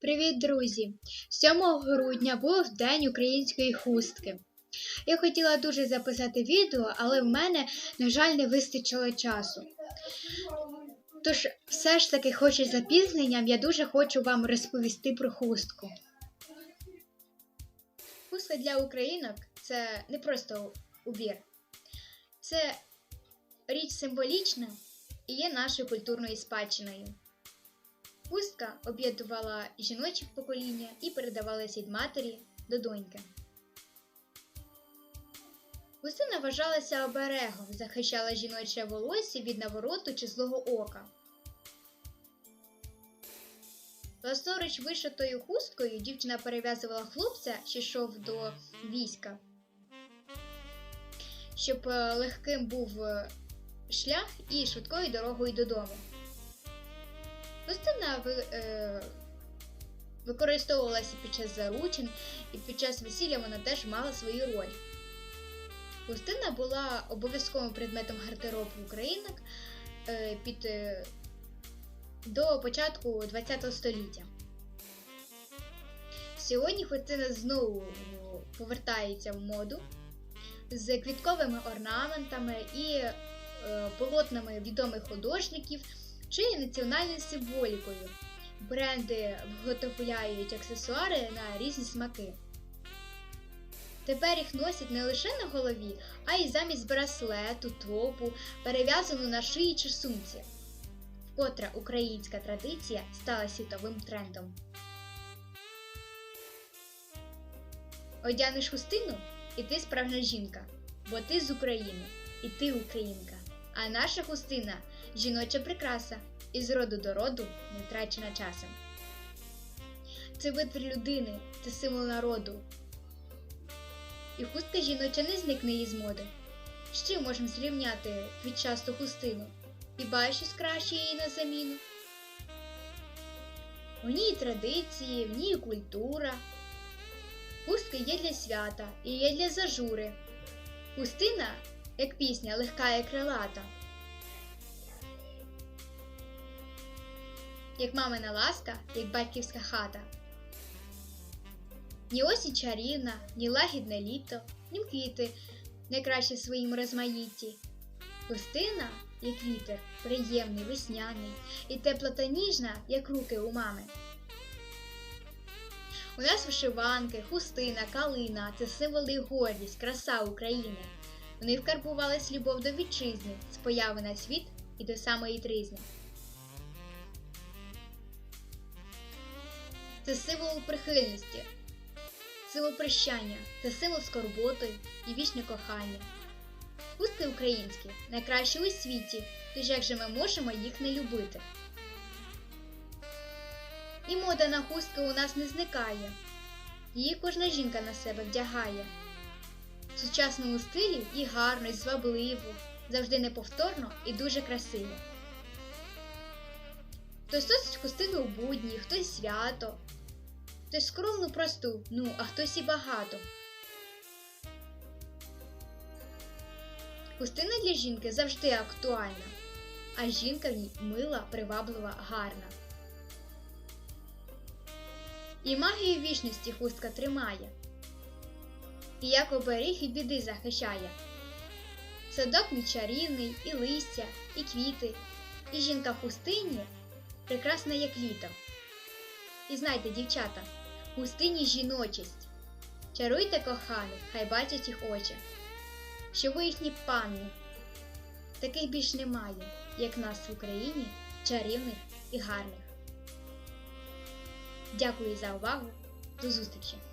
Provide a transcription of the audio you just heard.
Привіт, друзі! 7 грудня був День української хустки. Я хотіла дуже записати відео, але в мене, на жаль, не вистачило часу. Тож, все ж таки, хоч і запізненням, я дуже хочу вам розповісти про хустку. Хустка для українок це не просто убір, це річ символічна і є нашою культурною спадщиною. Хустка об'єднувала жіноче покоління і передавалася від матері до доньки. Хустина вважалася оберегом, захищала жіноче волосся від навороту чи злого ока. Власноруч вишитою хусткою дівчина перев'язувала хлопця, що йшов до війська, щоб е, легким був е, шлях і швидкою дорогою додому. Хустина е, використовувалася під час заручин, і під час весілля вона теж мала свою роль. Хустина була обов'язковим предметом гардеробу українок е, під, е, до початку ХХ століття. Сьогодні хустина знову повертається в моду з квітковими орнаментами і полотнами відомих художників чи національною символікою. Бренди виготовляють аксесуари на різні смаки. Тепер їх носять не лише на голові, а й замість браслету, топу, перев'язану на шиї чи сумці. Вкотре українська традиція стала світовим трендом. Одягнеш хустину, і ти справжня жінка, бо ти з України, і ти українка. А наша хустина жіноча прикраса і з роду до роду не втрачена часом. Це витвір людини, це символ народу. І хустка жіноча не зникне із моди. З чим можемо зрівняти квітчасту хустину? Хіба щось краще її на заміну? В ній традиції, в ній культура. Хустка є для свята і є для зажури. Хустина, як пісня, легка і крилата. Як мамина ласка, як батьківська хата. Ні осінь чарівна, ні лагідне літо, ні квіти найкраще в своїм розмаїтті. Хустина, як вітер, приємний, весняний, і тепла та ніжна, як руки у мами. У нас вишиванки, хустина, калина це символи і гордість, краса України. Вони вкарбувались любов до вітчизни, з появи на світ і до самої тризни. Це символ прихильності, символ прощання, це символ скорботи і вічне кохання. Хустки українські найкращі у світі, тож як же ми можемо їх не любити? І мода на хустки у нас не зникає. Її кожна жінка на себе вдягає. В сучасному стилі і гарно, і звабливо, завжди неповторно і дуже красиво. Хтось носить хустину у будні, хтось свято, хтось скромну просту, ну, а хтось і багато. Хустина для жінки завжди актуальна, а жінка в ній мила, приваблива, гарна. І магію вічності хустка тримає, і як оберіг від біди захищає. Садок мій чарівний, і листя, і квіти, і жінка в хустині прекрасна, як літо. І знайте, дівчата, в хустині жіночість. Чаруйте коханих, хай бачать їх очі, що ви їхні панни. Таких більш немає, як нас в Україні, чарівних і гарних. Дякую за увагу. До зустрічі!